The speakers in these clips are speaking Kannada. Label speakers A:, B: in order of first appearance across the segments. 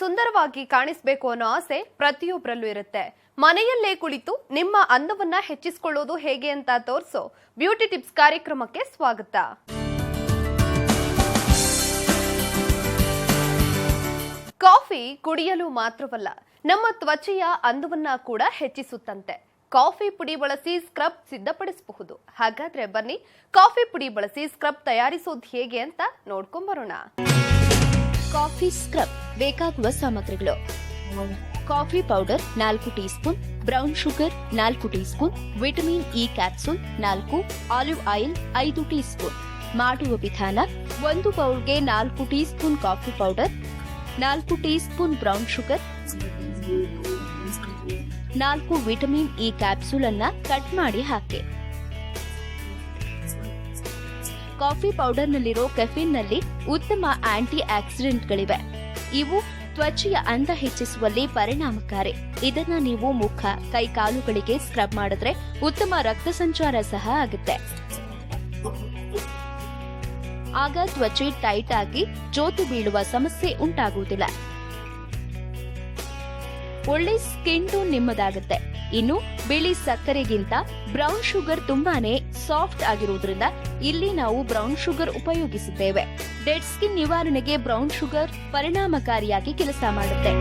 A: ಸುಂದರವಾಗಿ ಕಾಣಿಸಬೇಕು ಅನ್ನೋ ಆಸೆ ಪ್ರತಿಯೊಬ್ಬರಲ್ಲೂ ಇರುತ್ತೆ. ಮನೆಯಲ್ಲೇ ಕುಳಿತು ನಿಮ್ಮ ಅಂದವನ್ನ ಹೆಚ್ಚಿಸಿಕೊಳ್ಳೋದು ಹೇಗೆ ಅಂತ ತೋರಿಸೋ ಬ್ಯೂಟಿ ಟಿಪ್ಸ್ ಕಾರ್ಯಕ್ರಮಕ್ಕೆ ಸ್ವಾಗತ. ಕಾಫಿ ಕುಡಿಯಲು ಮಾತ್ರವಲ್ಲ, ನಮ್ಮ ತ್ವಚೆಯ ಅಂದವನ್ನ ಕೂಡ ಹೆಚ್ಚಿಸುತ್ತಂತೆ. ಕಾಫಿ ಪುಡಿ ಬಳಸಿ ಸ್ಕ್ರಬ್ ಸಿದ್ಧಪಡಿಸಬಹುದು. ಹಾಗಾದ್ರೆ ಬನ್ನಿ, ಕಾಫಿ ಪುಡಿ ಬಳಸಿ ಸ್ಕ್ರಬ್ ತಯಾರಿಸೋದು ಹೇಗೆ ಅಂತ ನೋಡ್ಕೊಂಬರೋಣ.
B: ಕಾಫಿ ಸ್ಕ್ರಬ್ ಬೇಕಾಗುವ ಸಾಮಗ್ರಿಗಳು. ಕಾಫಿ ಪೌಡರ್ ನಾಲ್ಕು ಟೀ ಸ್ಪೂನ್ ಬ್ರೌನ್ ಶುಗರ್ ನಾಲ್ಕು teaspoon vitamin E capsule ನಾಲ್ಕು, ಆಲಿವ್ ಆಯಿಲ್ ಐದು ಟೀ ಸ್ಪೂನ್ ಮಾಡುವ ವಿಧಾನ, ಒಂದು ಬೌಲ್ಗೆ ನಾಲ್ಕು ಟೀ ಸ್ಪೂನ್ ಕಾಫಿ ಪೌಡರ್, ನಾಲ್ಕು ಟೀ ಸ್ಪೂನ್ ಬ್ರೌನ್ ಶುಗರ್, ನಾಲ್ಕು ವಿಟಮಿನ್ ಇ ಕ್ಯಾಪ್ಸೂಲ್ ಅನ್ನ ಕಟ್ ಮಾಡಿ ಹಾಕಿ. ಕಾಫಿ ಪೌಡರ್ನಲ್ಲಿರೋ ಕೆಫಿನ್ನಲ್ಲಿ ಉತ್ತಮ ಆಂಟಿ ಆಕ್ಸಿಡೆಂಟ್ಗಳಿವೆ ಇವು ತ್ವಚೆಯ ಅಂದ ಹೆಚ್ಚಿಸುವಲ್ಲಿ ಪರಿಣಾಮಕಾರಿ. ಇದನ್ನ ನೀವು ಮುಖ, ಕೈ ಕಾಲುಗಳಿಗೆ ಸ್ಕ್ರಬ್ ಮಾಡಿದ್ರೆ ಉತ್ತಮ ರಕ್ತ ಸಂಚಾರ ಸಹ ಆಗುತ್ತೆ. ಆಗ ತ್ವಚೆ ಟೈಟ್ ಆಗಿ ಜೋತು ಬೀಳುವ ಸಮಸ್ಯೆ ಉಂಟಾಗುವುದಿಲ್ಲ. ಒಳ್ಳೆ ಸ್ಕಿನ್ ಟೋನ್ ನಿಮ್ಮದಾಗುತ್ತೆ. ಇನ್ನು ಬಿಳಿ ಸಕ್ಕರೆಗಿಂತ ಬ್ರೌನ್ ಶುಗರ್ ತುಂಬಾನೇ ಸಾಫ್ಟ್ ಆಗಿರುವುದರಿಂದ ಇಲ್ಲಿ ನಾವು ಬ್ರೌನ್ ಶುಗರ್ ಉಪಯೋಗಿಸುತ್ತೇವೆ. ಡೆಡ್ ಸ್ಕಿನ್ ನಿವಾರಣೆಗೆ ಬ್ರೌನ್ ಶುಗರ್ ಪರಿಣಾಮಕಾರಿಯಾಗಿ ಕೆಲಸ ಮಾಡುತ್ತೆ.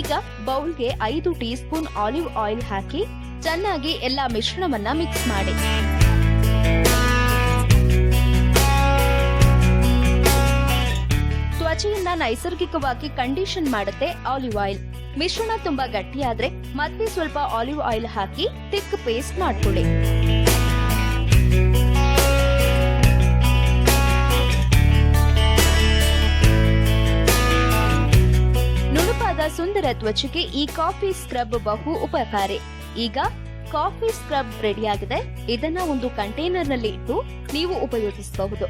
B: ಈಗ ಬೌಲ್ಗೆ ಐದು ಟೀ ಸ್ಪೂನ್ ಆಲಿವ್ ಆಯಿಲ್ ಹಾಕಿ ಚೆನ್ನಾಗಿ ಎಲ್ಲ ಮಿಶ್ರಣವನ್ನ ಮಿಕ್ಸ್ ಮಾಡಿ. ನೈಸರ್ಗಿಕವಾಗಿ ಕಂಡೀಷನ್ ಮಾಡುತ್ತೆ ಆಲಿವ್ ಆಯಿಲ್. ಮಿಶ್ರಣ ತುಂಬಾ ಗಟ್ಟಿಯಾದ್ರೆ ಮತ್ತೆ ಸ್ವಲ್ಪ ಆಲಿವ್ ಆಯಿಲ್ ಹಾಕಿ ಥಿಕ್ ಪೇಸ್ಟ್ ಮಾಡ್ಕೊಳ್ಳಿ. ನುಣುಪಾದ ಸುಂದರ ತ್ವಚೆಗೆ ಈ ಕಾಫಿ ಸ್ಕ್ರಬ್ ಬಹು ಉಪಕಾರಿ. ಈಗ ಕಾಫಿ ಸ್ಕ್ರಬ್ ರೆಡಿಯಾಗಿದೆ ಇದನ್ನ ಒಂದು ಕಂಟೈನರ್ನಲ್ಲಿ ಇಟ್ಟು ನೀವು ಉಪಯೋಗಿಸಬಹುದು.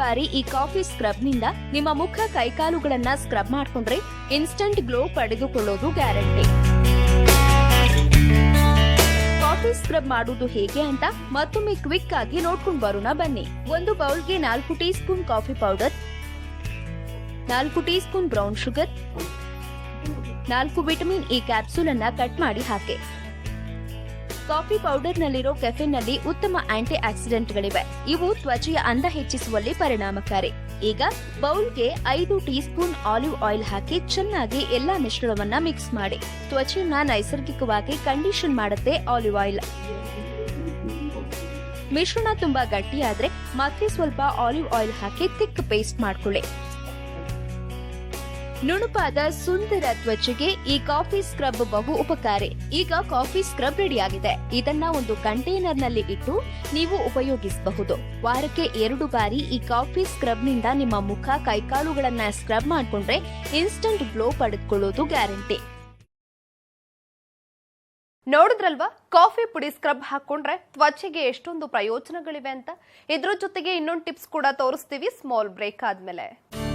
B: ಬಾರಿ ಈ ಕಾಫಿ ಸ್ಕ್ರಬ್ನಿಂದ ನಿಮ್ಮ ಮುಖ ಕೈಕಾಲುಗಳನ್ನ ಸ್ಕ್ರಬ್ ಮಾಡ್ಕೊಂಡ್ರೆ ಇನ್ಸ್ಟಂಟ್ ಗ್ಲೋ ಪಡೆದುಕೊಳ್ಳೋದು ಗ್ಯಾರಂಟಿ. ಕಾಫಿ ಸ್ಕ್ರಬ್ ಮಾಡುವುದು ಹೇಗೆ ಅಂತ ಮತ್ತೊಮ್ಮೆ ಕ್ವಿಕ್ ಆಗಿ ನೋಡ್ಕೊಂಡು ಬರೋಣ ಬನ್ನಿ. ಒಂದು ಬೌಲ್ಗೆ ನಾಲ್ಕು ಟೀ ಸ್ಪೂನ್ ಕಾಫಿ ಪೌಡರ್, ನಾಲ್ಕು ಟೀ ಸ್ಪೂನ್ ಬ್ರೌನ್ ಶುಗರ್, ನಾಲ್ಕು ವಿಟಮಿನ್ ಇ ಕ್ಯಾಪ್ಸೂಲ್ ಅನ್ನ ಕಟ್ ಮಾಡಿ ಹಾಕಿ. ಕಾಫಿ ಪೌಡರ್ ನಲ್ಲಿರೋ ಕೆಫಿನ್ನಲ್ಲಿ ಉತ್ತಮ ಆಂಟಿ ಆಕ್ಸಿಡೆಂಟ್ಗಳಿವೆ ಇವು ತ್ವಚೆಯ ಅಂದ ಹೆಚ್ಚಿಸುವಲ್ಲಿ ಪರಿಣಾಮಕಾರಿ. ಈಗ ಬೌಲ್ಗೆ ಐದು ಟೀ ಸ್ಪೂನ್ ಆಲಿವ್ ಆಯಿಲ್ ಹಾಕಿ ಚೆನ್ನಾಗಿ ಎಲ್ಲಾ ಮಿಶ್ರಣವನ್ನ ಮಿಕ್ಸ್ ಮಾಡಿ. ತ್ವಚೆಯನ್ನ ನೈಸರ್ಗಿಕವಾಗಿ ಕಂಡೀಷನ್ ಮಾಡುತ್ತೆ ಆಲಿವ್ ಆಯಿಲ್. ಮಿಶ್ರಣ ತುಂಬಾ ಗಟ್ಟಿಯಾದ್ರೆ ಮತ್ತೆ ಸ್ವಲ್ಪ ಆಲಿವ್ ಆಯಿಲ್ ಹಾಕಿ ಥಿಕ್ ಪೇಸ್ಟ್ ಮಾಡ್ಕೊಳ್ಳಿ. ನುಣುಪಾದ ಸುಂದರ ತ್ವಚೆಗೆ ಈ ಕಾಫಿ ಸ್ಕ್ರಬ್ ಬಹು ಉಪಕಾರಿ. ಈಗ ಕಾಫಿ ಸ್ಕ್ರಬ್ ರೆಡಿಯಾಗಿದೆ. ಇದನ್ನ ಒಂದು ಕಂಟೈನರ್ನಲ್ಲಿ ಇಟ್ಟು ನೀವು ಉಪಯೋಗಿಸಬಹುದು. ವಾರಕ್ಕೆ ಎರಡು ಬಾರಿ ಈ ಕಾಫಿ ಸ್ಕ್ರಬ್ನಿಂದ ನಿಮ್ಮ ಮುಖ, ಕೈಕಾಲುಗಳನ್ನ ಸ್ಕ್ರಬ್ ಮಾಡಿಕೊಂಡ್ರೆ ಇನ್ಸ್ಟಂಟ್ ಗ್ಲೋ ಪಡೆದುಕೊಳ್ಳೋದು ಗ್ಯಾರಂಟಿ.
A: ನೋಡಿದ್ರಲ್ವಾ? ಕಾಫಿ ಪುಡಿ ಸ್ಕ್ರಬ್ ಹಾಕೊಂಡ್ರೆ ತ್ವಚೆಗೆ ಎಷ್ಟೊಂದು ಪ್ರಯೋಜನಗಳಿವೆ ಅಂತ? ಇದ್ರ ಜೊತೆಗೆ ಇನ್ನೊಂದು ಟಿಪ್ಸ್ ಕೂಡ ತೋರಿಸ್ತೀವಿ, ಸ್ಮಾಲ್ ಬ್ರೇಕ್ ಆದ್ಮೇಲೆ.